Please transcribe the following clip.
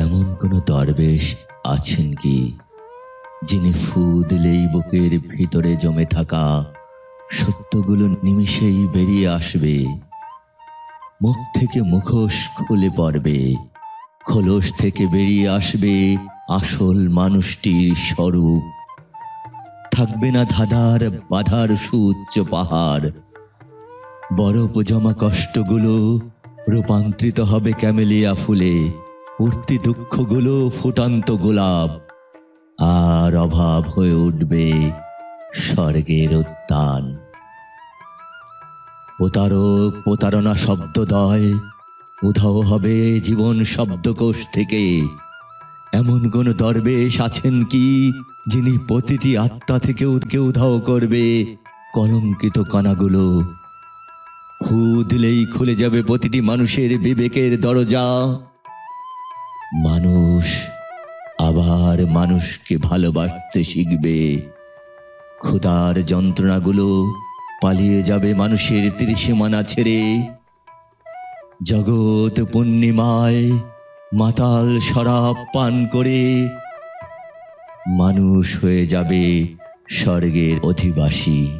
এমন কোনো দরবেশ আছেন কি, যিনি ফু দিলেই বুকের ভিতরে জমে থাকা সত্যগুলো নিমিষেই বেরিয়ে আসবে, মুখ থেকে মুখোশ খুলে পড়বে, খোলস থেকে বেরিয়ে আসবে আসল মানুষটির স্বরূপ। থাকবে না ধাঁধার বাধার সুউচ্চ পাহাড়, বরফ জমা কষ্টগুলো রূপান্তরিত হবে ক্যামেলিয়া ফুলে। উঠতি দুঃখগুলো ফুটান্ত গোলাপ, আর অভাব হয়ে উঠবে স্বর্গের উত্তান প্রতারক প্রতারণা শব্দদয় উধাও হবে জীবন শব্দকোষ থেকে। এমন কোন দরবেশ আছেন কি, যিনি প্রতিটি আত্মা থেকে উদকে উধাও করবে কলঙ্কিত কণাগুলো হু দিলেই খুলে যাবে প্রতিটি মানুষের বিবেকের দরজা। মানুষ আবার মানুষকে ভালোবাসতে শিখবে। ক্ষুধার যন্ত্রণাগুলো পালিয়ে যাবে মানুষের ত্রিসীমানা ছেড়ে। জগৎ পূর্ণিমায় মাতাল শরাব পান করে মানুষ হয়ে যাবে স্বর্গের অধিবাসী।